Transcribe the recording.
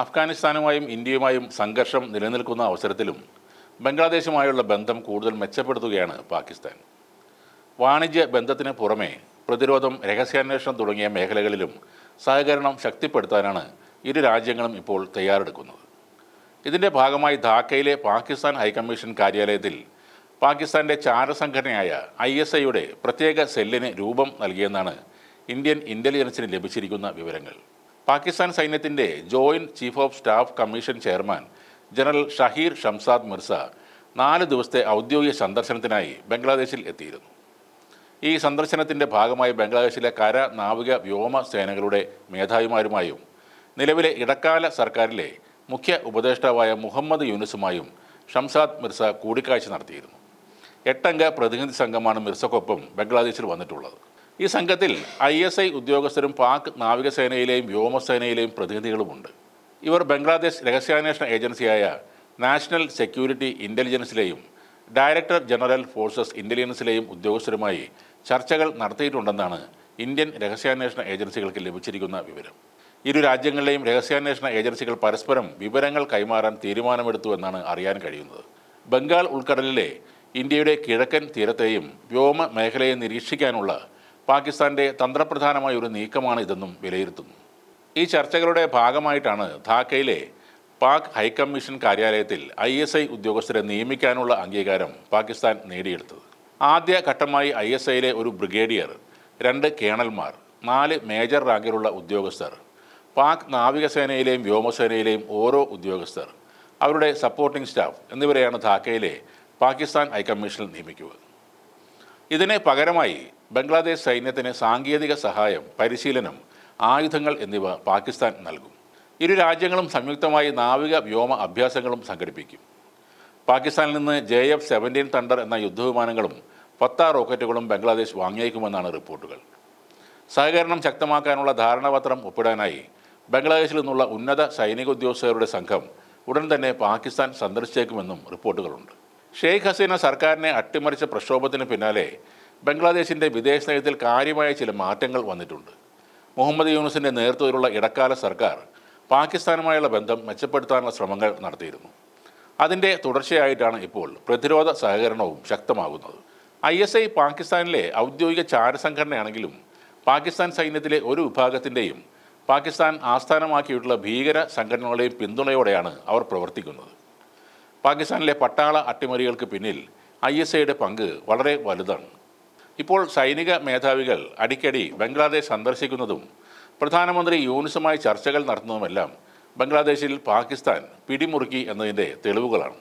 അഫ്ഗാനിസ്ഥാനുമായും ഇന്ത്യയുമായും സംഘർഷം നിലനിൽക്കുന്ന അവസരത്തിലും ബംഗ്ലാദേശുമായുള്ള ബന്ധം കൂടുതൽ മെച്ചപ്പെടുത്തുകയാണ് പാകിസ്ഥാൻ. വാണിജ്യ ബന്ധത്തിന് പുറമെ പ്രതിരോധം രഹസ്യാന്വേഷണം തുടങ്ങിയ മേഖലകളിലും സഹകരണം ശക്തിപ്പെടുത്താനാണ് ഇരു രാജ്യങ്ങളും ഇപ്പോൾ തയ്യാറെടുക്കുന്നത്. ഇതിന്റെ ഭാഗമായി ധാക്കയിലെ പാകിസ്ഥാൻ ഹൈക്കമ്മീഷൻ കാര്യാലയത്തിൽ പാകിസ്ഥാന്റെ ചാരസംഘടനയായ ഐ എസ് ഐയുടെ പ്രത്യേക സെല്ലിന് രൂപം നൽകിയെന്നാണ് ഇന്ത്യൻ ഇന്റലിജൻസിന് ലഭിച്ചിരിക്കുന്ന വിവരങ്ങൾ. പാകിസ്ഥാൻ സൈന്യത്തിന്റെ joint chief of staff commission chairman general Shaheer Shamshad Mirza നാല് ദിവസത്തെ ഔദ്യോഗിക സന്ദർശനത്തിനായി ബംഗ്ലാദേശിൽ എത്തിയിരുന്നു. ഈ സന്ദർശനത്തിന്റെ ഭാഗമായി ബംഗ്ലാദേശിലെ കര നാവിക വ്യോമ സേനകളുടെ മേധാവിമാരുമായും നിലവിലെ ഇടക്കാല സർക്കാരിലെ മുഖ്യ ഉപദേഷ്ടാവായ മുഹമ്മദ് യൂനുസുമായും ഷംസാദ് മിർസ കൂടിക്കാഴ്ച നടത്തിയിരുന്നു. എട്ടംഗ പ്രതിനിധി സംഘമാണ് മിർസക്കൊപ്പം ബംഗ്ലാദേശിൽ വന്നിട്ടുള്ളത്. ഈ സംഘത്തിൽ ഐ എസ് ഐ ഉദ്യോഗസ്ഥരും പാക് നാവികസേനയിലെയും വ്യോമസേനയിലെയും പ്രതിനിധികളുമുണ്ട്. ഇവർ ബംഗ്ലാദേശ് രഹസ്യാന്വേഷണ ഏജൻസിയായ നാഷണൽ സെക്യൂരിറ്റി ഇന്റലിജൻസിലെയും ഡയറക്ടർ ജനറൽ ഫോഴ്സസ് ഇന്റലിജൻസിലെയും ഉദ്യോഗസ്ഥരുമായി ചർച്ചകൾ നടത്തിയിട്ടുണ്ടെന്നാണ് ഇന്ത്യൻ രഹസ്യാന്വേഷണ ഏജൻസികൾക്ക് ലഭിച്ചിരിക്കുന്ന വിവരം. ഇരു രാജ്യങ്ങളിലെയും രഹസ്യാന്വേഷണ ഏജൻസികൾ പരസ്പരം വിവരങ്ങൾ കൈമാറാൻ തീരുമാനമെടുത്തു എന്നാണ് അറിയാൻ കഴിയുന്നത്. ബംഗാൾ ഉൾക്കടലിലെ ഇന്ത്യയുടെ കിഴക്കൻ തീരത്തെയും വ്യോമ മേഖലയെ നിരീക്ഷിക്കാനുള്ള പാകിസ്ഥാന്റെ തന്ത്രപ്രധാനമായ ഒരു നീക്കമാണ് ഇതെന്നും വിലയിരുത്തുന്നു. ഈ ചർച്ചകളുടെ ഭാഗമായിട്ടാണ് ധാക്കയിലെ പാക് ഹൈക്കമ്മീഷൻ കാര്യാലയത്തിൽ ഐ എസ് ഐ ഉദ്യോഗസ്ഥരെ നിയമിക്കാനുള്ള അംഗീകാരം പാകിസ്ഥാൻ നേടിയെടുത്തത്. ആദ്യ ഘട്ടമായി ഐ എസ് ഐയിലെ ഒരു ബ്രിഗേഡിയർ രണ്ട് കേണൽമാർ നാല് മേജർ റാങ്കിലുള്ള ഉദ്യോഗസ്ഥർ പാക് നാവികസേനയിലെയും വ്യോമസേനയിലെയും ഓരോ ഉദ്യോഗസ്ഥർ അവരുടെ സപ്പോർട്ടിംഗ് സ്റ്റാഫ് എന്നിവരെയാണ് ധാക്കയിലെ പാകിസ്ഥാൻ ഹൈക്കമ്മീഷനിൽ നിയമിക്കുക. ഇതിന് പകരമായി ബംഗ്ലാദേശ് സൈന്യത്തിന് സാങ്കേതിക സഹായം പരിശീലനം ആയുധങ്ങൾ എന്നിവ പാകിസ്ഥാൻ നൽകും. ഇരു രാജ്യങ്ങളും സംയുക്തമായി നാവിക വ്യോമ അഭ്യാസങ്ങളും സംഘടിപ്പിക്കും. പാകിസ്ഥാനിൽ നിന്ന് ജെ എഫ് സെവന്റീൻ തണ്ടർ എന്ന യുദ്ധവിമാനങ്ങളും പത്ത റോക്കറ്റുകളും ബംഗ്ലാദേശ് വാങ്ങിയേക്കുമെന്നാണ് റിപ്പോർട്ടുകൾ. സഹകരണം ശക്തമാക്കാനുള്ള ധാരണാപത്രം ഒപ്പിടാനായി ബംഗ്ലാദേശിൽ നിന്നുള്ള ഉന്നത സൈനിക ഉദ്യോഗസ്ഥരുടെ സംഘം ഉടൻ തന്നെ പാകിസ്ഥാൻ സന്ദർശിച്ചേക്കുമെന്നും റിപ്പോർട്ടുകളുണ്ട്. ഷെയ്ഖ് ഹസീന സർക്കാരിനെ അട്ടിമറിച്ച പ്രക്ഷോഭത്തിന് പിന്നാലെ ബംഗ്ലാദേശിന്റെ വിദേശ നയത്തിൽ കാര്യമായ ചില മാറ്റങ്ങൾ വന്നിട്ടുണ്ട്. മുഹമ്മദ് യൂനുസിന്റെ നേതൃത്വത്തിലുള്ള ഇടക്കാല സർക്കാർ പാകിസ്ഥാനുമായുള്ള ബന്ധം മെച്ചപ്പെടുത്താനുള്ള ശ്രമങ്ങൾ നടത്തിയിരുന്നു. അതിന്റെ തുടർച്ചയായിട്ടാണ് ഇപ്പോൾ പ്രതിരോധ സഹകരണവും ശക്തമാകുന്നത്. ഐ എസ് ഐ പാകിസ്ഥാനിലെ ഔദ്യോഗിക ചാരസംഘടനയാണെങ്കിലും പാകിസ്ഥാൻ സൈന്യത്തിലെ ഒരു വിഭാഗത്തിന്റെയും പാകിസ്ഥാൻ ആസ്ഥാനമാക്കിയിട്ടുള്ള ഭീകര സംഘടനകളുടെയും പിന്തുണയോടെയാണ് അവർ പ്രവർത്തിക്കുന്നത്. പാകിസ്ഥാനിലെ പട്ടാള അട്ടിമറികൾക്ക് പിന്നിൽ ഐ എസ് ഐയുടെ പങ്ക് വളരെ വലുതാണ്. ഇപ്പോൾ സൈനിക മേധാവികൾ അടിക്കടി ബംഗ്ലാദേശ് സന്ദർശിക്കുന്നതും പ്രധാനമന്ത്രി യൂണിസുമായി ചർച്ചകൾ നടത്തുന്നതുമെല്ലാം ബംഗ്ലാദേശിൽ പാകിസ്ഥാൻ പിടിമുറുക്കി എന്നതിന്റെ തെളിവുകളാണ്.